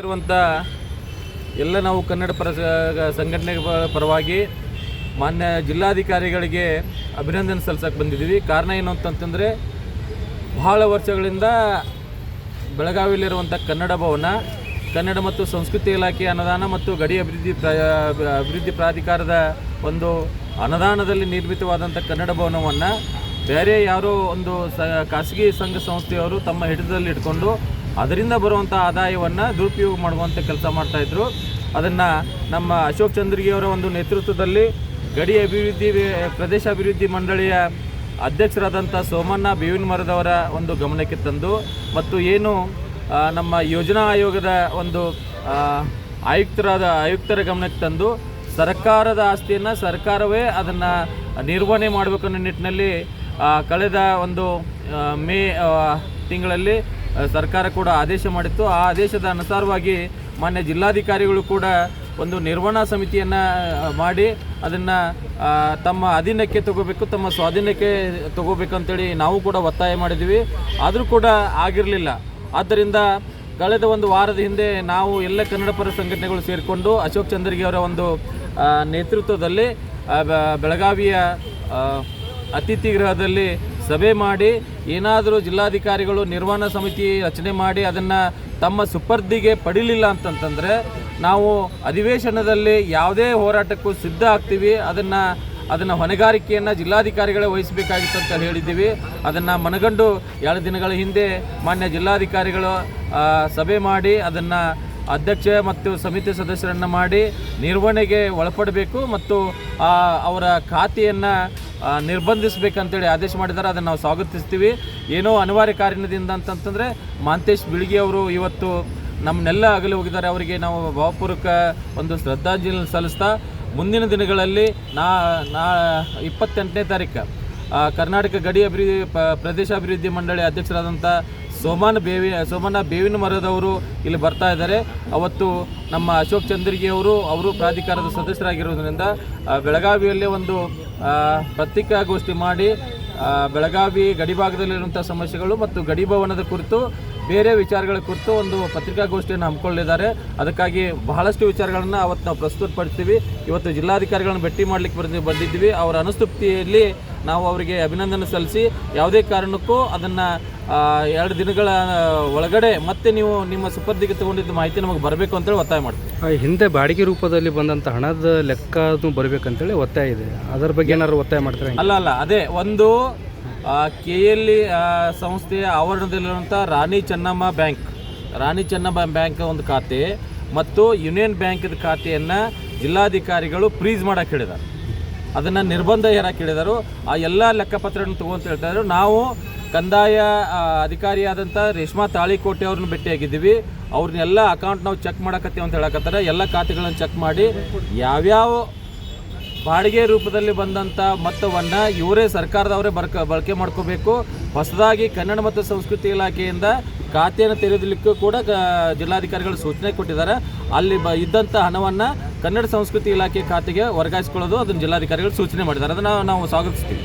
ಇರುವಂಥ ಎಲ್ಲ ನಾವು ಕನ್ನಡ ಪರ ಸಂಘಟನೆ ಪರವಾಗಿ ಮಾನ್ಯ ಜಿಲ್ಲಾಧಿಕಾರಿಗಳಿಗೆ ಅಭಿನಂದನೆ ಸಲ್ಲಿಸೋಕೆ ಬಂದಿದ್ದೀವಿ. ಕಾರಣ ಏನು ಅಂತಂತಂದರೆ ಬಹಳ ವರ್ಷಗಳಿಂದ ಬೆಳಗಾವಿಯಲ್ಲಿರುವಂಥ ಕನ್ನಡ ಭವನ, ಕನ್ನಡ ಮತ್ತು ಸಂಸ್ಕೃತಿ ಇಲಾಖೆ ಅನುದಾನ ಮತ್ತು ಗಡಿ ಅಭಿವೃದ್ಧಿ ಅಭಿವೃದ್ಧಿ ಪ್ರಾಧಿಕಾರದ ಒಂದು ಅನುದಾನದಲ್ಲಿ ನಿರ್ಮಿತವಾದಂಥ ಕನ್ನಡ ಭವನವನ್ನು ಬೇರೆ ಯಾರೋ ಒಂದು ಸ ಖಾಸಗಿ ಸಂಘ ಸಂಸ್ಥೆಯವರು ತಮ್ಮ ಹಿಡಿತದಲ್ಲಿ ಇಟ್ಕೊಂಡು ಅದರಿಂದ ಬರುವಂಥ ಆದಾಯವನ್ನು ದುರುಪಯೋಗ ಮಾಡುವಂಥ ಕೆಲಸ ಮಾಡ್ತಾಯಿದ್ರು ಅದನ್ನು ನಮ್ಮ ಅಶೋಕ್ ಚಂದ್ರಿಗೆಯವರ ಒಂದು ನೇತೃತ್ವದಲ್ಲಿ ಗಡಿ ಅಭಿವೃದ್ಧಿ ಪ್ರದೇಶ ಅಭಿವೃದ್ಧಿ ಮಂಡಳಿಯ ಅಧ್ಯಕ್ಷರಾದಂಥ ಸೋಮಣ್ಣ ಬೇವಿನ ಮರದವರ ಒಂದು ಗಮನಕ್ಕೆ ತಂದು ಮತ್ತು ಏನು ನಮ್ಮ ಯೋಜನಾ ಆಯೋಗದ ಒಂದು ಆಯುಕ್ತರಾದ, ಆಯುಕ್ತರ ಗಮನಕ್ಕೆ ತಂದು ಸರ್ಕಾರದ ಆಸ್ತಿಯನ್ನು ಸರ್ಕಾರವೇ ಅದನ್ನು ನಿರ್ವಹಣೆ ಮಾಡಬೇಕು ಅನ್ನೋ ನಿಟ್ಟಿನಲ್ಲಿ ಕಳೆದ ಒಂದು ಮೇ ತಿಂಗಳಲ್ಲಿ ಸರ್ಕಾರ ಕೂಡ ಆದೇಶ ಮಾಡಿತ್ತು. ಆ ಆದೇಶದ ಅನುಸಾರವಾಗಿ ಮಾನ್ಯ ಜಿಲ್ಲಾಧಿಕಾರಿಗಳು ಕೂಡ ಒಂದು ನಿರ್ವಹಣಾ ಸಮಿತಿಯನ್ನು ಮಾಡಿ ಅದನ್ನು ತಮ್ಮ ಅಧೀನಕ್ಕೆ ತಗೋಬೇಕು, ತಮ್ಮ ಸ್ವಾಧೀನಕ್ಕೆ ತಗೋಬೇಕು ಅಂತೇಳಿ ನಾವು ಕೂಡ ಒತ್ತಾಯ ಮಾಡಿದ್ದೀವಿ. ಆದರೂ ಕೂಡ ಆಗಿರಲಿಲ್ಲ. ಆದ್ದರಿಂದ ಕಳೆದ ಒಂದು ವಾರದ ಹಿಂದೆ ನಾವು ಎಲ್ಲ ಕನ್ನಡ ಪರ ಸಂಘಟನೆಗಳು ಸೇರಿಕೊಂಡು ಅಶೋಕ್ ಚಂದ್ರಗಿ ಅವರ ಒಂದು ನೇತೃತ್ವದಲ್ಲಿ ಬೆಳಗಾವಿಯ ಅತಿಥಿ ಗೃಹದಲ್ಲಿ ಸಭೆ ಮಾಡಿ ಏನಾದರೂ ಜಿಲ್ಲಾಧಿಕಾರಿಗಳು ನಿರ್ವಹಣಾ ಸಮಿತಿ ರಚನೆ ಮಾಡಿ ಅದನ್ನು ತಮ್ಮ ಸುಪರ್ದಿಗೆ ಪಡಿಲಿಲ್ಲ ಅಂತಂತಂದರೆ ನಾವು ಅಧಿವೇಶನದಲ್ಲಿ ಯಾವುದೇ ಹೋರಾಟಕ್ಕೂ ಸಿದ್ಧ ಆಗ್ತೀವಿ. ಅದನ್ನು ಅದನ್ನು ಹೊಣೆಗಾರಿಕೆಯನ್ನು ಜಿಲ್ಲಾಧಿಕಾರಿಗಳೇ ವಹಿಸಬೇಕಾಗಿತ್ತು ಅಂತ ಹೇಳಿದ್ದೀವಿ. ಅದನ್ನು ಮನಗಂಡು ಎರಡು ದಿನಗಳ ಹಿಂದೆ ಮಾನ್ಯ ಜಿಲ್ಲಾಧಿಕಾರಿಗಳು ಸಭೆ ಮಾಡಿ ಅದನ್ನು ಅಧ್ಯಕ್ಷ ಮತ್ತು ಸಮಿತಿ ಸದಸ್ಯರನ್ನು ಮಾಡಿ ನಿರ್ವಹಣೆಗೆ ಒಳಪಡಬೇಕು ಮತ್ತು ಅವರ ಖಾತೆಯನ್ನು ನಿರ್ಬಂಧಿಸಬೇಕಂತೇಳಿ ಆದೇಶ ಮಾಡಿದ್ದಾರೆ. ಅದನ್ನು ನಾವು ಸ್ವಾಗತಿಸ್ತೀವಿ. ಏನೋ ಅನಿವಾರ್ಯ ಕಾರಣದಿಂದ ಅಂತಂತಂದರೆ ಮಾಂತೇಶ್ ಬಿಳಿಗಿ ಅವರು ಇವತ್ತು ನಮ್ಮನ್ನೆಲ್ಲ ಅಗಲಿ ಹೋಗಿದ್ದಾರೆ. ಅವರಿಗೆ ನಾವು ಭಾವಪೂರ್ವಕ ಒಂದು ಶ್ರದ್ಧಾಂಜಲಿ ಸಲ್ಲಿಸ್ತಾ ಮುಂದಿನ ದಿನಗಳಲ್ಲಿ ನಾ ನಾ ಇಪ್ಪತ್ತೆಂಟನೇ ತಾರೀಕು ಕರ್ನಾಟಕ ಗಡಿ ಅಭಿವೃದ್ಧಿ ಪ್ರದೇಶ ಅಭಿವೃದ್ಧಿ ಮಂಡಳಿ ಅಧ್ಯಕ್ಷರಾದಂಥ ಸೋಮನ್ ಬೇವಿ ಸೋಮಾನ ಬೇವಿನ ಮರದವರು ಇಲ್ಲಿ ಬರ್ತಾ ಇದ್ದಾರೆ. ಅವತ್ತು ನಮ್ಮ ಅಶೋಕ್ ಚಂದ್ರಿಗೆ ಅವರು ಅವರು ಪ್ರಾಧಿಕಾರದ ಸದಸ್ಯರಾಗಿರೋದ್ರಿಂದ ಬೆಳಗಾವಿಯಲ್ಲಿ ಒಂದು ಪತ್ರಿಕಾಗೋಷ್ಠಿ ಮಾಡಿ ಬೆಳಗಾವಿ ಗಡಿಭಾಗದಲ್ಲಿರುವಂಥ ಸಮಸ್ಯೆಗಳು ಮತ್ತು ಗಡಿ ಭವನದ ಕುರಿತು, ಬೇರೆ ವಿಚಾರಗಳ ಕುರಿತು ಒಂದು ಪತ್ರಿಕಾಗೋಷ್ಠಿಯನ್ನು ಹಮ್ಮಿಕೊಳ್ಳಿದ್ದಾರೆ ಅದಕ್ಕಾಗಿ ಬಹಳಷ್ಟು ವಿಚಾರಗಳನ್ನು ಅವತ್ತು ನಾವು ಪ್ರಸ್ತುತಪಡಿಸ್ತೀವಿ. ಇವತ್ತು ಜಿಲ್ಲಾಧಿಕಾರಿಗಳನ್ನು ಭೇಟಿ ಮಾಡಲಿಕ್ಕೆ ಬಂದು ಬಂದಿದ್ದೀವಿ. ಅವರ ಅನುಸ್ತುಪ್ತಿಯಲ್ಲಿ ನಾವು ಅವರಿಗೆ ಅಭಿನಂದನೆ ಸಲ್ಲಿಸಿ ಯಾವುದೇ ಕಾರಣಕ್ಕೂ ಅದನ್ನು ಎರಡು ದಿನಗಳ ಒಳಗಡೆ ಮತ್ತೆ ನೀವು ನಿಮ್ಮ ಸುಪರ್ದಿಗೆ ತಗೊಂಡಿದ್ದ ಮಾಹಿತಿ ನಮಗೆ ಬರಬೇಕು ಅಂತೇಳಿ ಒತ್ತಾಯ ಮಾಡ್ತೀವಿ. ಹಿಂದೆ ಬಾಡಿಗೆ ರೂಪದಲ್ಲಿ ಬಂದಂಥ ಹಣದ ಲೆಕ್ಕ ಬರಬೇಕಂತೇಳಿ ಒತ್ತಾಯ ಇದೆ. ಅದರ ಬಗ್ಗೆ ಏನಾದ್ರು ಒತ್ತಾಯ ಮಾಡ್ತಾರೆ ಅಲ್ಲ ಅಲ್ಲ ಅದೇ ಒಂದು ಕೆ ಎಲ್ ಇ ಸಂಸ್ಥೆಯ ಆವರಣದಲ್ಲಿರುವಂಥ ರಾಣಿ ಚೆನ್ನಮ್ಮ ಬ್ಯಾಂಕ್ ರಾಣಿ ಚೆನ್ನಮ್ಮ ಬ್ಯಾಂಕ್ ಒಂದು ಖಾತೆ ಮತ್ತು ಯೂನಿಯನ್ ಬ್ಯಾಂಕ್ದ ಖಾತೆಯನ್ನು ಜಿಲ್ಲಾಧಿಕಾರಿಗಳು ಫ್ರೀಸ್ ಮಾಡೋಕ್ಕೆ ಹೇಳಿದ್ದಾರೆ. ಅದನ್ನು ನಿರ್ಬಂಧ ಹೇರಕ್ಕೆ ಹೇಳಿದರು? ಆ ಎಲ್ಲ ಲೆಕ್ಕಪತ್ರವನ್ನು ತಗೊಂತ ಹೇಳ್ತಾ ನಾವು ಕಂದಾಯ ಅಧಿಕಾರಿಯಾದಂಥ ರೇಷ್ಮಾ ತಾಳಿಕೋಟೆ ಅವ್ರನ್ನ ಭೇಟಿಯಾಗಿದ್ದೀವಿ. ಅವ್ರನ್ನೆಲ್ಲ ಅಕೌಂಟ್ ನಾವು ಚೆಕ್ ಮಾಡಕತ್ತೀವಿ ಅಂತ ಹೇಳಕತ್ತಾರೆ. ಎಲ್ಲ ಖಾತೆಗಳನ್ನು ಚೆಕ್ ಮಾಡಿ ಯಾವ್ಯಾವ ಬಾಡಿಗೆ ರೂಪದಲ್ಲಿ ಬಂದಂಥ ಮೊತ್ತವನ್ನು ಇವರೇ ಸರ್ಕಾರದವರೇ ಬರ್ಕ, ಬಳಕೆ ಮಾಡ್ಕೋಬೇಕು. ಹೊಸದಾಗಿ ಕನ್ನಡ ಮತ್ತು ಸಂಸ್ಕೃತಿ ಇಲಾಖೆಯಿಂದ ಖಾತೆಯನ್ನು ತೆರೆದಲಿಕ್ಕೂ ಕೂಡ ಜಿಲ್ಲಾಧಿಕಾರಿಗಳು ಸೂಚನೆ ಕೊಟ್ಟಿದ್ದಾರೆ. ಅಲ್ಲಿ ಬ ಇದ್ದಂಥ ಹಣವನ್ನು ಕನ್ನಡ ಸಂಸ್ಕೃತಿ ಇಲಾಖೆ ಖಾತೆಗೆ ವರ್ಗಾಯಿಸ್ಕೊಳ್ಳೋದು ಅದನ್ನು ಜಿಲ್ಲಾಧಿಕಾರಿಗಳು ಸೂಚನೆ ಮಾಡಿದ್ದಾರೆ. ಅದನ್ನು ನಾವು ಸ್ವಾಗತಿಸ್ತೀವಿ.